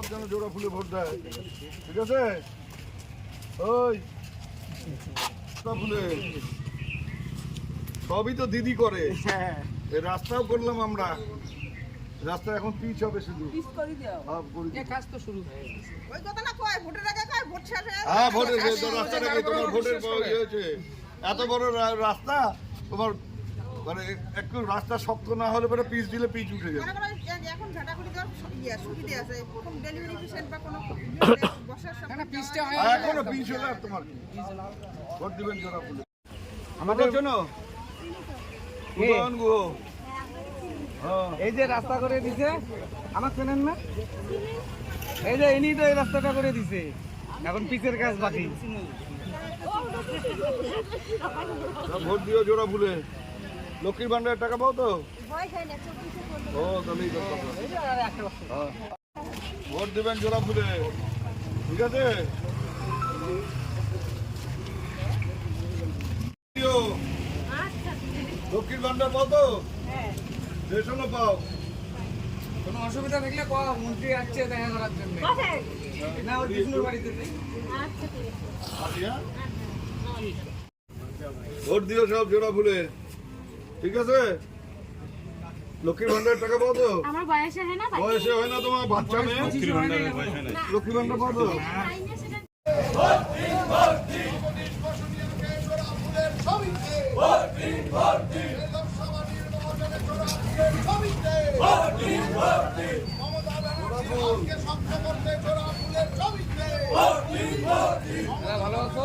সব যেন জোড়া ফুলে ভোট দেয়। ঠিক আছে? ওই। ফুলে। সবই তো দিদি করে। রাস্তাও করলাম আমরা। রাস্তা এখন পিচ হবে শুধু। হ্যাঁ, করে দিই। ওই কথা না কয় ভোটের আগে কয় ভোট শেষ হয়ে হ্যাঁ ভোটের যে রাস্তাটা কি তোমার ভোটের হয়েছে এত বড় রাস্তা তোমার মানে একটু রাস্তা শক্ত না হলে পরে পিচ দিলে পিচ উঠে যাবে। দেওয়ার ইয়ে সুবিধা আছে ডেলিভারি পেশেন্ট বা কোনো বসার সময় ফুলে আমাদের জন্য? হ্যাঁ। এই যে রাস্তা করে দিছে আমার চেনেন না? এই যে ইনি তো এই রাস্তাটা করে দিছে। এখন পিচের কাজ বাকি। ভোট দিও জোড়া ফুলে লক্ষ্মীর ভান্ডারের টাকা পাও তো? হ্যাঁ। ভোট দেবেন জোড়া ফুলে ঠিক আছে? দিও। লক্ষ্মীর ভান্ডার পাও তো? রেশনও পাও। কোনো অসুবিধা থাকলে ক মন্ত্রী আসছে দেখা করার জন্য। না ওই বিষ্ণুর বাড়িতে হ্যাঁ? ভোট দিও সব জোড়া ফুলে ঠিক আছে? লক্ষ্মীর ভান্ডারের টাকা পাও তো? আমার বয়সে হয় না বয়সে হয় না তোমার বাচ্চা মেয়ে? লক্ষ্মী ভান্ডার পাও তো? ভালো আছো?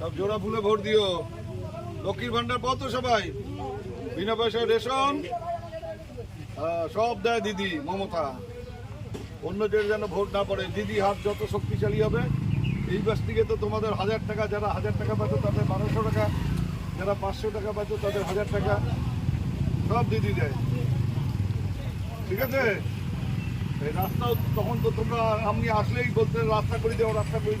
সব জোড়া ফুলে ভোট দিও। লক্ষ্মীর ভান্ডার পাও তো সবাই? বিনা পয়সায় রেশন? সব দেয় দিদি, মমতা। অন্যদের যেন ভোট না পড়ে, দিদি হাত যত শক্তিশালী হবে, এই বাস থেকে তো তোমাদের হাজার টাকা, যারা হাজার টাকা পাচ্ছ তাদের বারোশো টাকা, যারা পাঁচশো টাকা পাচ্ছ তাদের হাজার টাকা, সব দিদি দেয়। ঠিক আছে? রাস্তাও তখন তো তোমরা আপনি আসলেই বলতে রাস্তা করে দাও, রাস্তা করে এই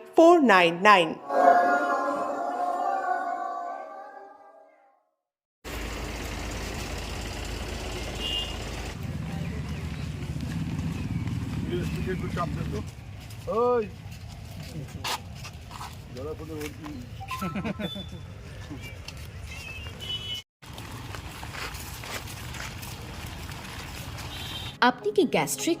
ফোর নাইন নাইন DSP কে একটু চাপ দে তো ওই যারা কোনো ভোট দিই আপনি কি গ্যাস্ট্রিক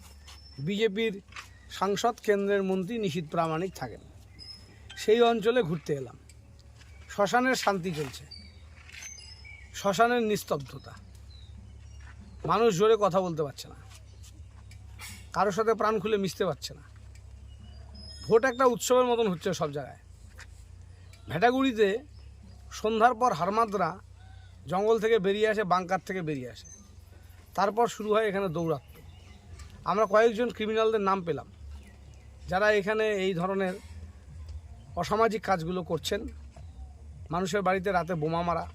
বিজেপির সাংসদ কেন্দ্রের মন্ত্রী নিশীত প্রামাণিক থাকেন। সেই অঞ্চলে ঘুরতে এলাম। শ্মশানের শান্তি চলছে। শ্মশানের নিস্তব্ধতা। মানুষ জোরে কথা বলতে পারছে না। কারোর সাথে প্রাণ খুলে মিশতে পারছে না। ভোট একটা উৎসবের মতন হচ্ছে সব জায়গায়। ভেটাগুড়িতে সন্ধ্যার পর হারমাদরা জঙ্গল থেকে বেরিয়ে আসে, বাংকার থেকে বেরিয়ে আসে। তারপর শুরু হয় এখানে দৌরাত্ম। আমরা কয়েকজন ক্রিমিনালদের নাম পেলাম, যারা এখানে এই ধরনের অসামাজিক কাজগুলো করছেন। মানুষের বাড়িতে রাতে বোমা মারা,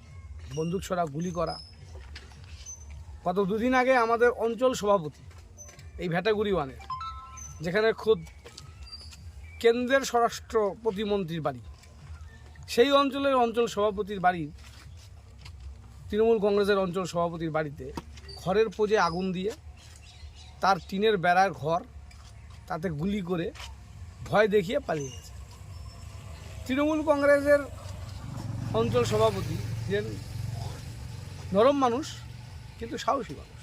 বন্দুক ছোড়া, গুলি করা। গত দুদিন আগে আমাদের অঞ্চল সভাপতি এই ভ্যাটাগুড়ি ওয়ানের যেখানে খোদ কেন্দ্রের স্বরাষ্ট্র প্রতিমন্ত্রীর বাড়ি, সেই অঞ্চলের অঞ্চল সভাপতির বাড়ির তৃণমূল কংগ্রেসের অঞ্চল সভাপতির বাড়িতে খড়ের পোজে আগুন দিয়ে তার টিনের বেড়ার ঘর, তাতে গুলি করে ভয় দেখিয়ে পালিয়ে গেছে। তৃণমূল কংগ্রেসের অঞ্চল সভাপতি ছিলেন নরম মানুষ, কিন্তু সাহসী মানুষ।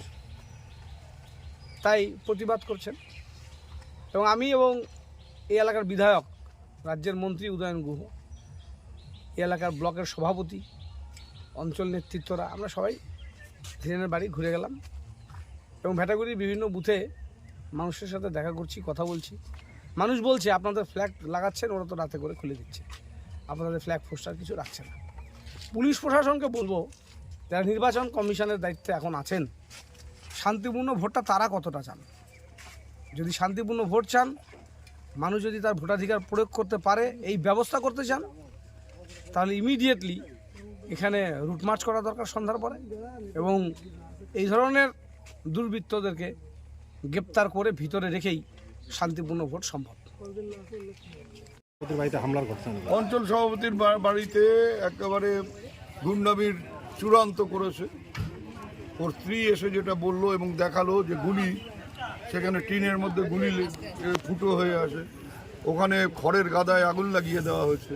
তাই প্রতিবাদ করছেন। এবং আমি এবং এই এলাকার বিধায়ক, রাজ্যের মন্ত্রী উদয়ন গুহ, এই এলাকার ব্লকের সভাপতি, অঞ্চল নেতৃত্বরা, আমরা সবাই ধীরেনের বাড়ি ঘুরে গেলাম। এবং ভ্যাটাগুড়ির বিভিন্ন বুথে মানুষের সাথে দেখা করছি, কথা বলছি। মানুষ বলছে, আপনাদের ফ্ল্যাগ লাগাচ্ছেন, ওরা তো রাতে করে খুলে দিচ্ছে। আপনাদের ফ্ল্যাগ পোস্টার কিছু রাখছে না। পুলিশ প্রশাসনকে বলব, যারা নির্বাচন কমিশনের দায়িত্বে এখন আছেন, শান্তিপূর্ণ ভোটটা তারা কতটা চান? যদি শান্তিপূর্ণ ভোট চান, মানুষ যদি তার ভোটাধিকার প্রয়োগ করতে পারে, এই ব্যবস্থা করতে চান, তাহলে ইমিডিয়েটলি এখানে রুট মার্চ করা দরকার, সন্ধ্যার পরে। এবং এই ধরনের দুর্বৃত্তদেরকে গ্রেপ্তার করে ভিতরে রেখেই শান্তিপূর্ণ ভোট সম্ভব। অঞ্চল সভাপতির বাড়িতে একেবারে গুন্ডামির চূড়ান্ত করেছে। ওর স্ত্রী এসে যেটা বলল এবং দেখাল যে গুলি সেখানে টিনের মধ্যে গুলি ফুটো হয়ে আসে। ওখানে খড়ের গাদায় আগুন লাগিয়ে দেওয়া হয়েছে।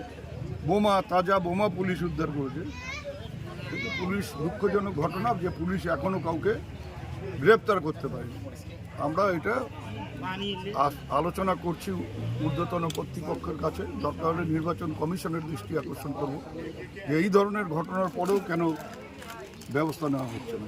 বোমা তাজা বোমা পুলিশ উদ্ধার করেছে। কিন্তু পুলিশ দুঃখজনক ঘটনা যে পুলিশ এখনও কাউকে গ্রেপ্তার করতে পারি। আমরা এটা আলোচনা করছি ঊর্ধ্বতন কর্তৃপক্ষের কাছে। দরকার হলে নির্বাচন কমিশনের দৃষ্টি আকর্ষণ করব। যে এই ধরনের ঘটনার পরেও কেন ব্যবস্থা নেওয়া হচ্ছে না?